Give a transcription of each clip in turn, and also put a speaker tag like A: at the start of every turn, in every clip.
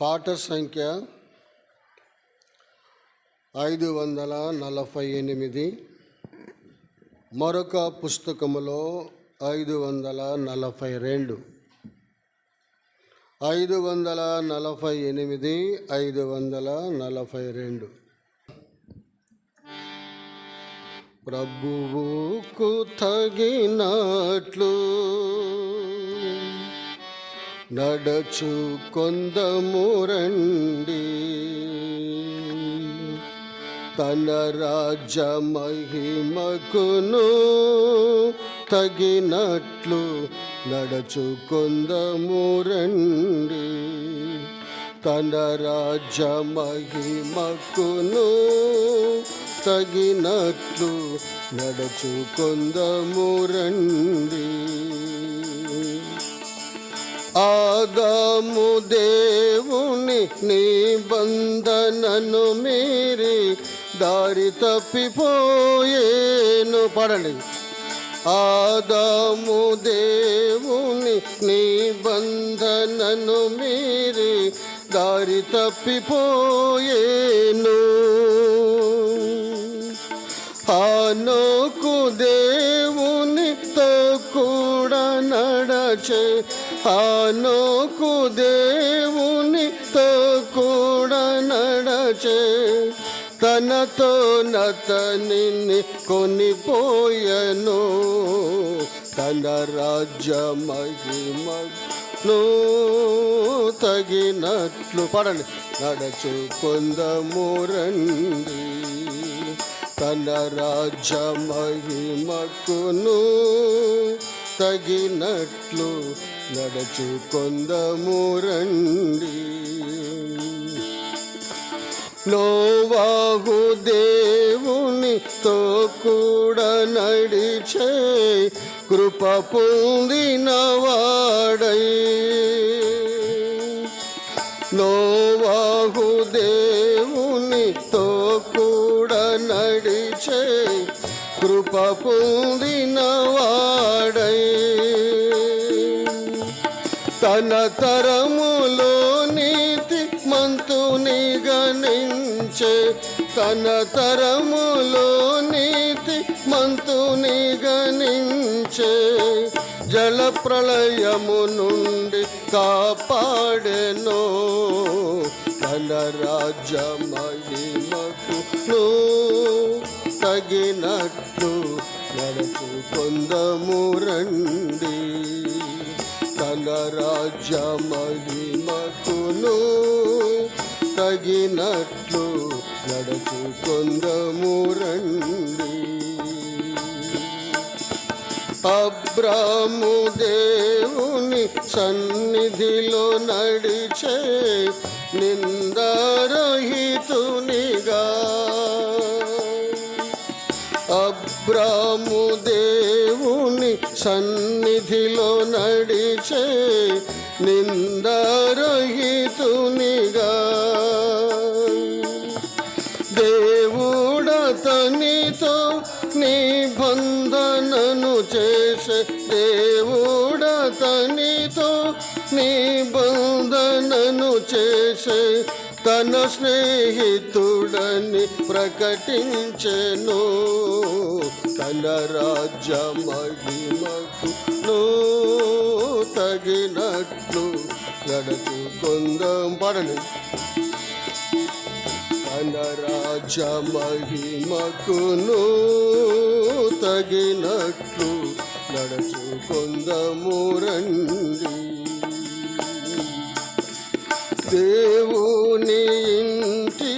A: పాట సంఖ్య ఐదు వందల నలభై ఎనిమిది. మరొక పుస్తకములో ఐదు వందల నలభై రెండు. ఐదు వందల నలభై ఎనిమిది ఐదు వందల నలభై రెండు. ప్రభువుకు తగినట్లు నడచు కొందమురండి. తన రాజ మహిమకును తగినట్లు నడచు కొందమురండి. తన రాజ మహిమకును తగినట్లు నడచు కొందమురండి. ఆదాము దేవుని నిబంధనను మీరి దారి తప్పిపోయేను. పడండి. ఆదాము దేవుని నిబంధనను మీరి దారి తప్పిపోయేను. ఆనోకు దేవునితో కూడా నడచే ఆనోకు దేవునితో కూడా నడచే తనతో నతనిని కొనిపోయను. తన రాజ్య మహిమను తగినట్లు పడండి. నడచు కొందమురండి తన రాజ్య మహిమకును తగినట్లు నడచు కొందమురండి నోవాహు దేవునితో కూడా నడిచే కృప పొందినవాడై నోవాహు దేవునితో కూడా నడిచే కృప పొందినవాడై తన తరములో నీతి మంతుని గణించే తన తరములో నీతి మంతుని గణించే జల ప్రళయము నుండి కాపాడెను తన రాజ్య మహిమకు తగినట్లు నడచు కొందము రండి. తన రాజ్య మహిమకును తగినట్లు నడచు కొందము రండి. అబ్రాము దేవుని సన్నిధిలో నడిచే నిందా సన్నిధిలో నడిచే నిందరహితునిగా. దేవుడతనితో నిబంధనను చేసే దేవుడతనితో నిబంధనను చేసే తన స్నేహితుడని ప్రకటించెను. తన రాజ్య మహిమకు తగినట్లు నడచు కొందం పడని తన రాజ మహిమకును తగినట్లు నడచు కొందమురండి దేవుని ఇంటి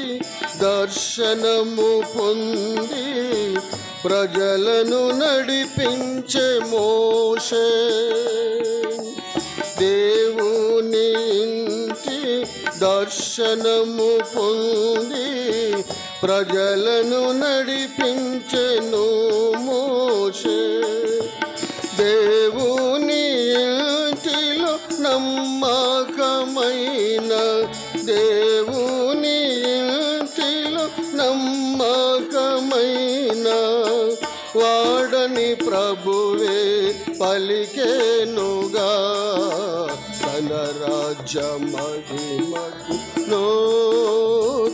A: దర్శనము పొంది ప్రజలను నడిపించే మోషే. దేవుని ఇంటి దర్శనము పొంది ప్రజలను నడిపించెను మోషే. దేవుని ఇంటిలో నమ్మకమైన దేవుని ప్రభువే పలికేనుగా. తన రాజ్య మహిమకు నో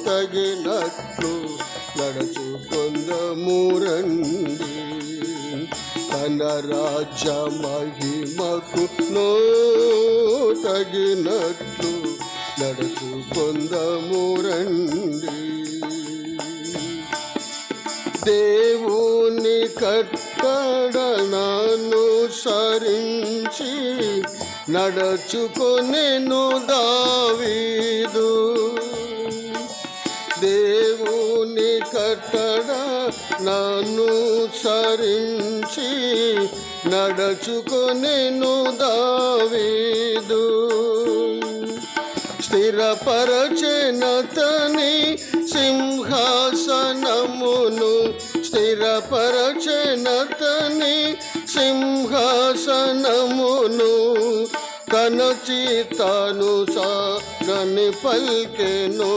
A: తగినట్లు నడుచుకొందము రండి. తన రాజ్య మహిమకు నో తగినట్లు నడుచుకొందము రండి. దేవుని కట్టడనాను సరించి నడచుకొనెను దావీదు. దేవుని కట్టడ నన్ను సరించి నడచుకొనెను దావీదు. స్థిరపరచనతని సింహ స్థిరపరచనతని సింహాసనమును తన చిత్తాను సాగని పల్కెను.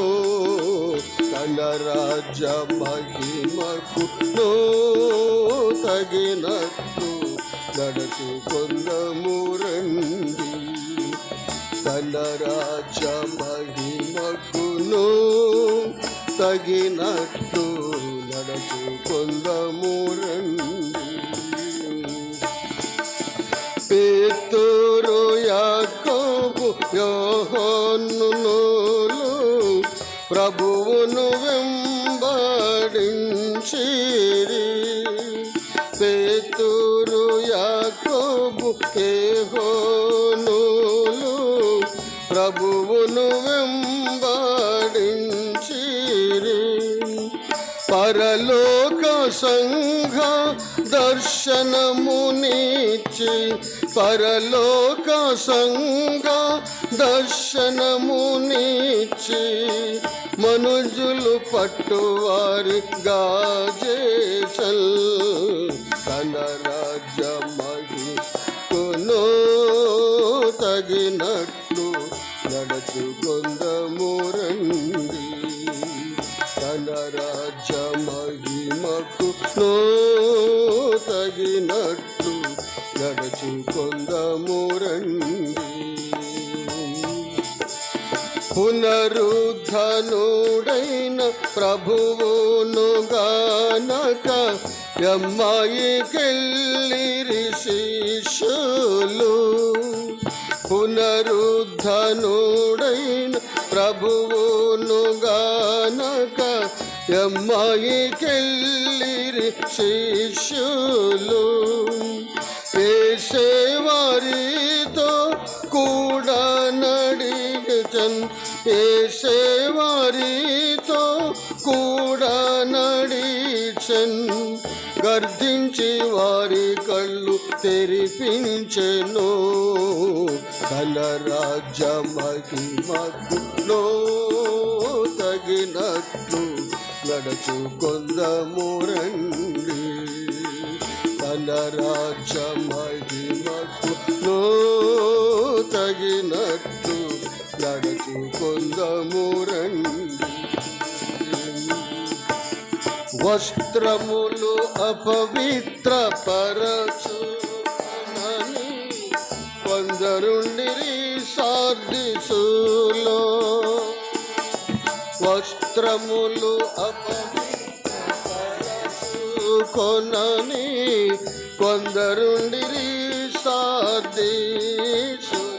A: తన రాజ్య మహిమకు తగినట్టు నడుచుకొందము రండి. తన రాజ్య మహిమకును తగినట్టు ప్రభువును వెంబడించిరి. పేతురు యాకోబు ఏహోను ప్రభువును వెంబడించిరి. పరలోక సంఘ దర్శనమునిచ్చి పరలోక సంఘ దర్శనమునిచ్చి మనుజులు పట్టువారి గాజేసల్ తన రాజ్య కొను తగినట్లు నడచు రండి. తన రాజ్యమహిమకు నో తగినట్లు నడుచుకొందము పునరుద్ధనుడైన ప్రభువును గానక ఎమ్మాయి కెళ్ళిరి శిష్యులు పునరుద్ధనుడైన ప్రభువును గానక ఎమ్మాయి కెళ్ళిరి శిష్యులు ఏసేవారితో కూడా నడిగచన్ ఏసేవారితో కూడా నడిచెన్ గర్జించి వారి కళ్ళు తెరిపించెను. తన రాజ్య మహిమకులో తగినట్లు నడుచుకొందము రండి. తన రాజ్య మహిమకులో తగినట్లు నడుచుకొందము రండి. వస్త్రములు అపవిత్ర పరచు కొందరుండిరి సార్దిసులో. వస్త్రములు అపవిత్ర కొనని కొందరుండిరి సార్దిసులో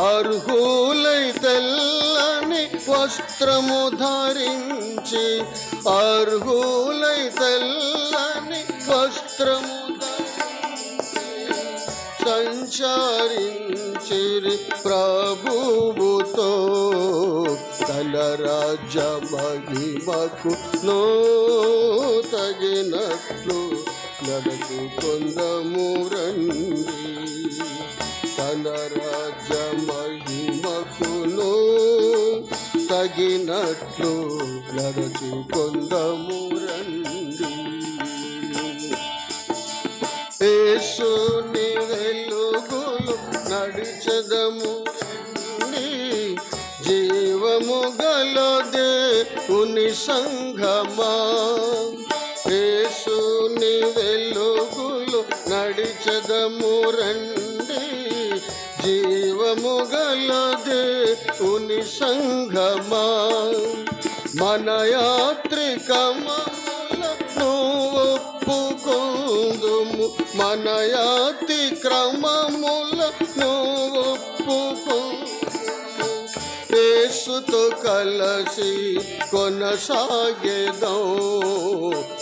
A: అర్హులై తెల్లని వస్త్రము ధరించి అర్హులై తెల్లని వస్త్రము ధరించి సంచరించిరి ప్రభువుతో. తన రాజ్య మహిమకు నో తగినట్లు నడుచుకుందము రండి. తన రాజ్య మహిమకును తగినట్లు నడుచుకొందము రండి. యేసుని వెలుగులు నడిచదము జీవము గల దేవుని సంఘమా. యేసుని వెలుగులు నడిచదము రండి. జీవ ఉని సంఘమా. మన యాత్రికమములను ఒప్పుకుందుము మన యాతి క్రమములను యేసుతో కలసి కొనసాగేదం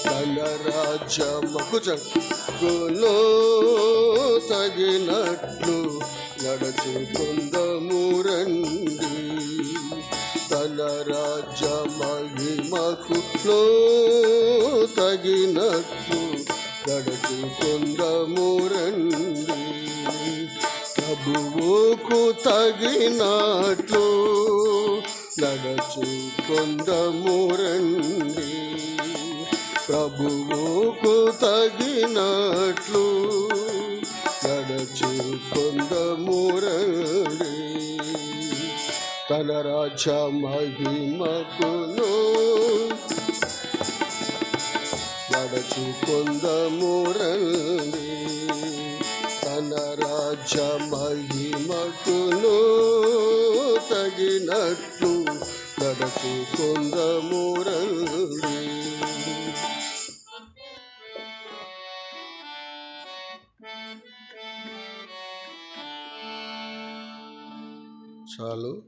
A: తన రాజ్యము కూర్చోను తగినట్లు నడుచుకుందము రండి తన రాజ్య మహిమకు తగినట్టు నడుచుకుందము రండి ప్రభువుకు తగినట్లు నడచు కొందమురండి ప్రభువుకు తగినట్లు నడచు మురళి తన రాజ మహిమకును నడచు మురళి. తన రాజ మహిమకును తగినట్టు నడచు కొంద మురళి. selalu